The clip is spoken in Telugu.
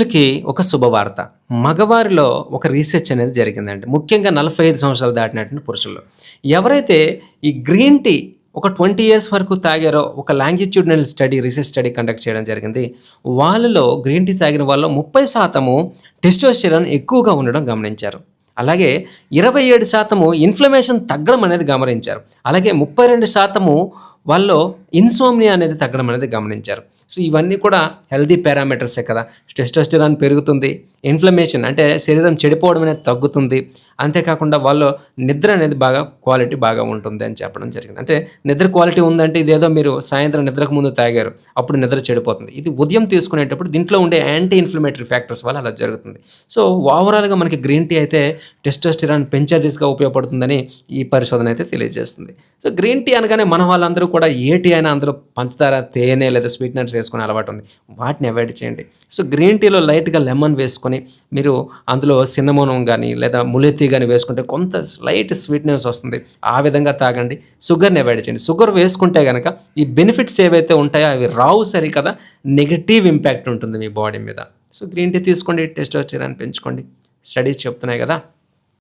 కి ఒక శుభవార్త. మగవారిలో ఒక రీసెర్చ్ అనేది జరిగిందండి. ముఖ్యంగా నలభై ఐదు సంవత్సరాలు దాటినటువంటి పురుషుల్లో. ఎవరైతే ఈ గ్రీన్ టీ ఒక ట్వంటీ ఇయర్స్ వరకు తాగారో ఒక longitudinal study research study conduct చేయడం జరిగింది. వాళ్ళలో గ్రీన్ టీ తాగిన వాళ్ళు ముప్పై శాతము టెస్టోస్టిరాన్ ఎక్కువగా ఉండడం గమనించారు. అలాగే ఇరవై ఏడు శాతము ఇన్ఫ్లమేషన్ తగ్గడం అనేది గమనించారు. అలాగే ముప్పై రెండు శాతము వాళ్ళు ఇన్సోమ్నియా అనేది తగ్గడం అనేది గమనించారు. సో ఇవన్నీ కూడా హెల్దీ పారామీటర్సే కదా. టెస్టోస్టిరాన్ పెరుగుతుంది ఇన్ఫ్లమేషన్ అంటే శరీరం చెడిపోవడం అనేది తగ్గుతుంది. అంతేకాకుండా వాళ్ళు నిద్ర అనేది బాగా క్వాలిటీ బాగా ఉంటుంది అని చెప్పడం జరిగింది. అంటే నిద్ర క్వాలిటీ ఉందంటే ఇదేదో మీరు సాయంత్రం నిద్రకు ముందు తాగారు అప్పుడు నిద్ర చెడిపోతుంది. ఇది ఉదయం తీసుకునేటప్పుడు దీంట్లో ఉండే యాంటీ ఇన్ఫ్లమేటరీ ఫ్యాక్టర్స్ వల్ల అలా జరుగుతుంది. సో ఓవరాల్గా మనకి గ్రీన్ టీ అయితే టెస్టోస్టిరాన్ పెంచే ఉపయోగపడుతుందని ఈ పరిశోధన అయితే తెలియజేస్తుంది. సో గ్రీన్ టీ అనగానే మన వాళ్ళందరూ కూడా ఏ టీ ఏదైనా అందులో పంచదార తేనె లేదా స్వీట్నర్స్ వేసుకునే అలవాటు ఉంది. వాటిని అవాయిడ్ చేయండి. సో గ్రీన్ టీలో లైట్గా లెమన్ వేసుకొని మీరు అందులో సిన్నమోనం కానీ లేదా ములెత్తి కానీ వేసుకుంటే కొంత లైట్ స్వీట్నెస్ వస్తుంది. ఆ విధంగా తాగండి. షుగర్ని అవాయిడ్ చేయండి. షుగర్ వేసుకుంటే కనుక ఈ బెనిఫిట్స్ ఏవైతే ఉంటాయో అవి రావు సరి కదా నెగిటివ్ ఇంపాక్ట్ ఉంటుంది మీ బాడీ మీద. సో గ్రీన్ టీ తీసుకోండి టెస్ట్ వచ్చేదాన్ని పెంచుకోండి స్టడీస్ చెప్తున్నాయి కదా.